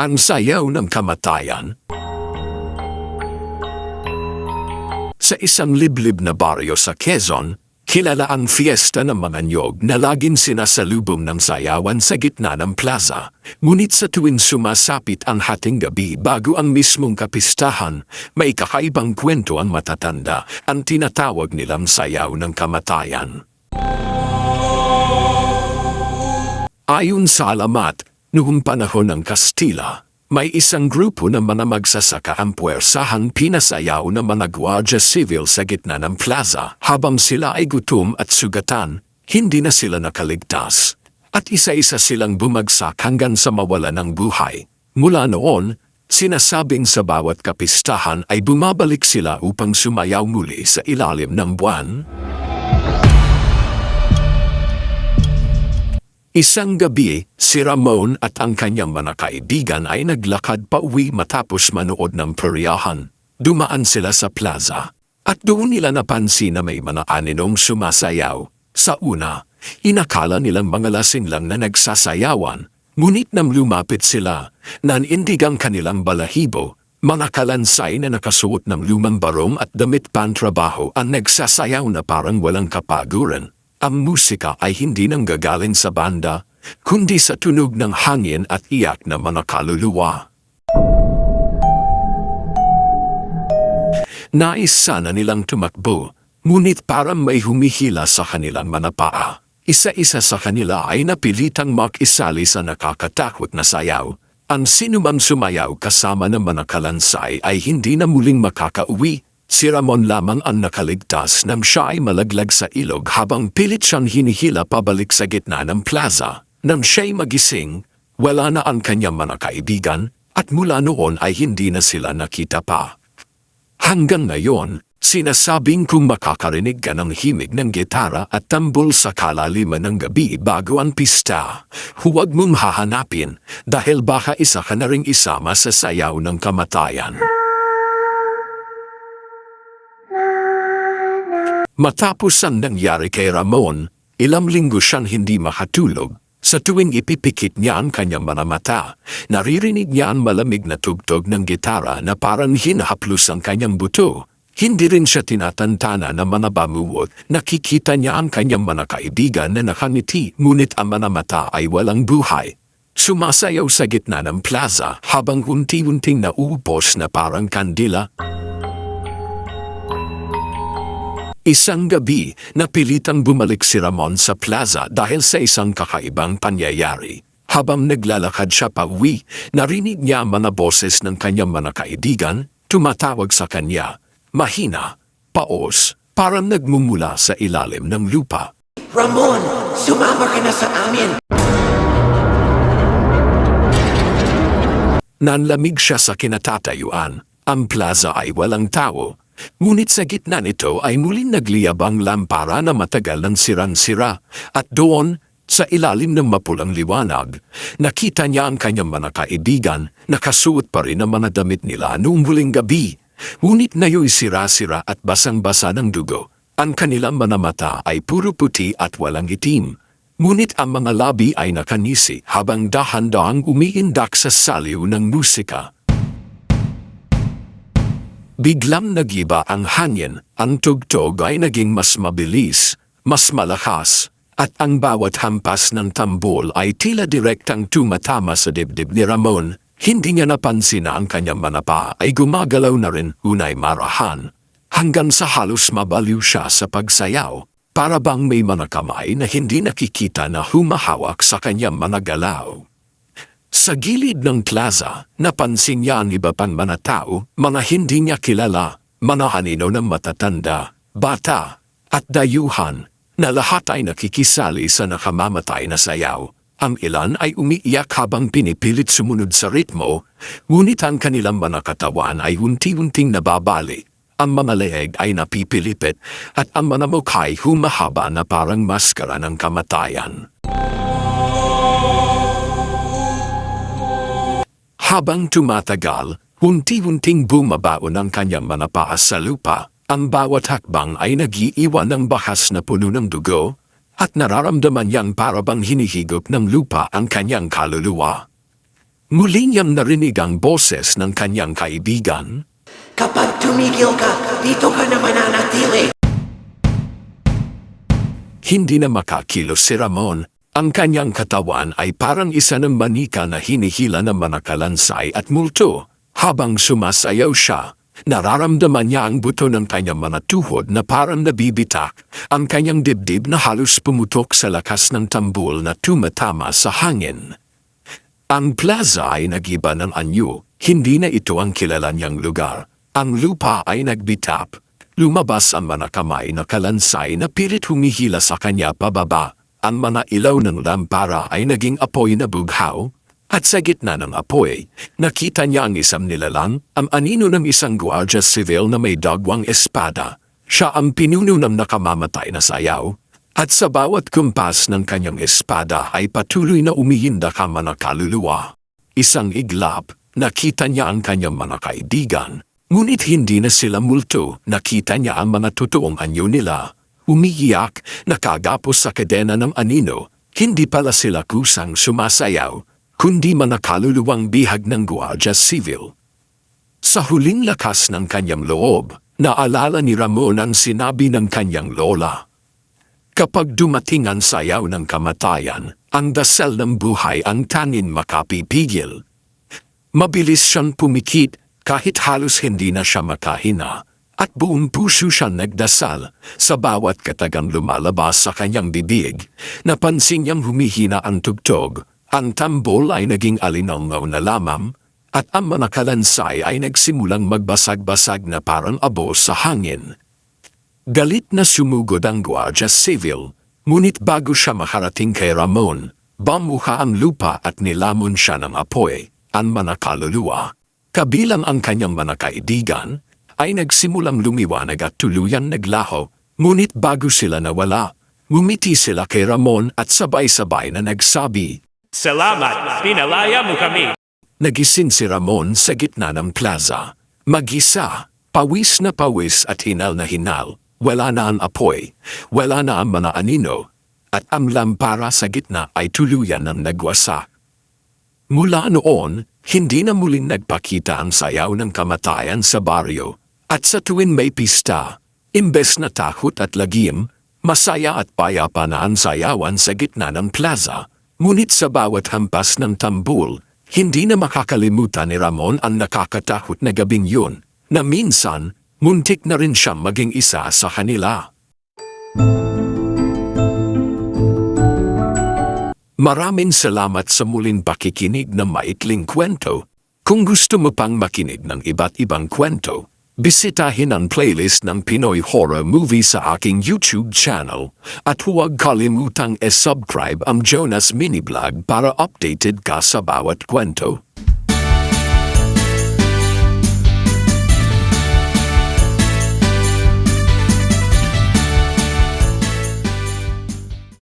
Ang sayaw ng kamatayan. Sa isang liblib na baryo sa Quezon, kilala ang fiesta ng mga nyog na laging sinasalubong ng sayawan sa gitna ng plaza. Ngunit sa tuwing sumasapit ang hating gabi bago ang mismong kapistahan, may kakaibang kwento ang matatanda, ang tinatawag nilang sayaw ng kamatayan. Ayon sa alamat, noong panahon ng Kastila, may isang grupo ng mga magsasaka ang puwersahang pinasayaw ng mga gwardiya civil sa gitna ng plaza habang sila ay gutom at sugatan, hindi na sila nakaligtas. At isa-isa silang bumagsak hanggang sa mawala ng buhay. Mula noon, sinasabing sa bawat kapistahan ay bumabalik sila upang sumayaw muli sa ilalim ng buwan. Isang gabi, si Ramon at ang kanyang mga kaibigan ay naglakad pa uwi matapos manood ng peryahan. Dumaan sila sa plaza. At doon nila napansin na may mga aninong sumasayaw. Sa una, inakala nilang mga lasing lang na nagsasayawan. Ngunit nang lumapit sila, nanindig ang kanilang balahibo, mga kalansay na nakasuot ng lumang barong at damit pantrabaho ang nagsasayaw na parang walang kapaguran. Ang musika ay hindi nang gagaling sa banda, kundi sa tunog ng hangin at iyak ng mga kaluluwa. Nais sana nilang tumakbo, ngunit parang may humihila sa kanilang mga paa. Isa-isa sa kanila ay napilitang makisali sa nakakatakot na sayaw. Ang sinumang sumayaw kasama ng mga kalansay ay hindi na muling makakauwi Si Ramon lamang ang nakaligtas nang siya ay malaglag sa ilog habang pilit siyang hinihila pabalik sa gitna ng plaza. Nang siya'y magising, wala na ang kanyang mga kaibigan at mula noon ay hindi na sila nakita pa. Hanggang ngayon, sinasabing kung makakarinig ka ng himig ng gitara at tambol sa kalaliman ng gabi bago ang pista, huwag mong hahanapin dahil baka isa ka na ring isama sa sayaw ng kamatayan. Matapos ang nangyari kay Ramon, ilang linggo siyang hindi makatulog. Sa tuwing ipipikit niya ang kanyang mga mata, naririnig niya ang malamig na tugtog ng gitara na parang hinahaplos ang kanyang buto. Hindi rin siya tinatantana ng mga. Nakikita niya ang kanyang mga na nakangiti, ngunit ang mga mata ay walang buhay. Sumasayaw sa gitna ng plaza habang unti-unting nauupos na parang kandila. Isang gabi, napilitang bumalik si Ramon sa plaza dahil sa isang kakaibang pangyayari. Habang naglalakad siya pa uwi, narinig niya mga boses ng kanyang mga kaibigan, tumatawag sa kanya, mahina, paos, parang nagmumula sa ilalim ng lupa. Ramon, sumama ka na sa amin. Nanlamig siya sa kinatatayuan. Ang plaza ay walang tao. Ngunit sa gitna nito ay muling nagliyabang lampara na matagal ng sirang-sira. At doon, sa ilalim ng mapulang liwanag, nakita niya ang kanyang mga kaibigan, nakasuot pa rin ang mga damit nila noong huling gabi. Ngunit nayo'y sira-sira at basang-basa ng dugo. Ang kanilang mga mata ay puro puti at walang itim. Ngunit ang mga labi ay nakanisi habang dahan-dahang umiindak sa saliw ng musika. Biglang nagiba ang hangin, ang tugtog ay naging mas mabilis, mas malakas, at ang bawat hampas ng tambol ay tila direktang tumatama sa dibdib ni Ramon. Hindi niya napansin na ang kanyang mga paa ay gumagalaw na rin unay marahan. Hanggang sa halos mabaliw siya sa pagsayaw, para bang may mga kamay na hindi nakikita na humahawak sa kanyang mga galaw. Sa gilid ng plaza, napansin niya ang iba pang mga tao, mga hindi niya kilala, mga hanino ng matatanda, bata, at dayuhan, na lahat ay nakikisali sa nakamamatay na sayaw. Ang ilan ay umiiyak habang pinipilit sumunod sa ritmo, ngunit ang kanilang mga katawan ay unti-unting nababali. Ang mga leeg ay napipilipit at ang mga mukha'y humahaba na parang maskara ng kamatayan. Habang tumatagal, unti-unting bumabaon ang kanyang mga paa sa lupa. Ang bawat hakbang ay nagiiwan ng bahas na puno ng dugo at nararamdaman niyang parabang hinihigop ng lupa ang kanyang kaluluwa. Muli niyang narinig ang boses ng kanyang kaibigan. Kapag tumigil ka, dito ka na mananatili. Hindi na makakilos si Ramon. Ang kanyang katawan ay parang isa ng manika na hinihila ng manakalansay at multo. Habang sumasayaw siya, nararamdaman niya ang buto ng kanyang mga tuhod na parang nabibitak. Ang kanyang dibdib na halos pumutok sa lakas ng tambul na tumatama sa hangin. Ang plaza ay nagiba ng anyo. Hindi na ito ang kilala niyang lugar. Ang lupa ay nagbitap. Lumabas ang mga kamay na kalansay na pilit humihila sa kanya pababa. Ang mga ilaw ng lampara ay naging apoy na bughaw. At sa gitna ng apoy, nakita niya ang isang nilalang, ang anino ng isang gwardiya civil na may dagwang espada. Siya ang pinuno ng nakamamatay na sayaw. At sa bawat kumpas ng kanyang espada ay patuloy na umihinda ka mga kaluluwa. Isang iglap, nakita niya ang kanyang mga kaibigan. Ngunit hindi na sila multo, nakita niya ang mga totoong anyo nila. Umiiyak, nakagapos sa kadena ng anino. Hindi pala sila kusang sumasayaw, kundi mga kaluluwang bihag ng Guardia Civil. Sa huling lakas ng kanyang loob, naalala ni Ramon ang sinabi ng kanyang lola. Kapag dumating ang sayaw ng kamatayan, ang dasal ng buhay ang tangin makapipigil. Mabilis siyang pumikit kahit halos hindi na siya makahina at buong puso siya nagdasal sa bawat katagang lumalabas sa kanyang bibig. Napansin niyang humihina ang tugtog, ang tambol ay naging alinongaw na lamang at ang mga kalansay ay nagsimulang magbasag-basag na parang abo sa hangin. Galit na sumugod ang Guardia Civil, ngunit bago siya makarating kay Ramon, bamuha ang lupa at nilamon siya ng apoy, ang mga kaluluwa. Kabilang ang kanyang mga kaibigan, ay nagsimulang lumiwanag at tuluyan naglaho, ngunit bago sila nawala, ngumiti sila kay Ramon at sabay-sabay na nagsabi, Salamat, pinalaya mo kami. Nagising si Ramon sa gitna ng plaza. Mag-isa, pawis na pawis at hinal na hinal. Wala na ang apoy, wala na ang mga anino, at ang lampara sa gitna ay tuluyan ng nagwasak. Mula noon, hindi na muling nagpakita ang sayaw ng kamatayan sa baryo. At sa tuwing may pista, imbes na takot at lagim, masaya at payapa na ang sayawan sa gitna ng plaza. Ngunit sa bawat hampas ng tambul, hindi na makakalimutan ni Ramon ang nakakatakot na gabing yun, na minsan, muntik na rin siyang maging isa sa kanila. Maraming salamat sa muling pakikinig ng maikling kwento. Kung gusto mo pang makinig ng iba't ibang kwento, bisitahin ang playlist ng Pinoy Horror Movie sa aking YouTube channel at huwag kalimutang e-subscribe ang Jonas Mini Vlog para updated ka sa bawat kwento.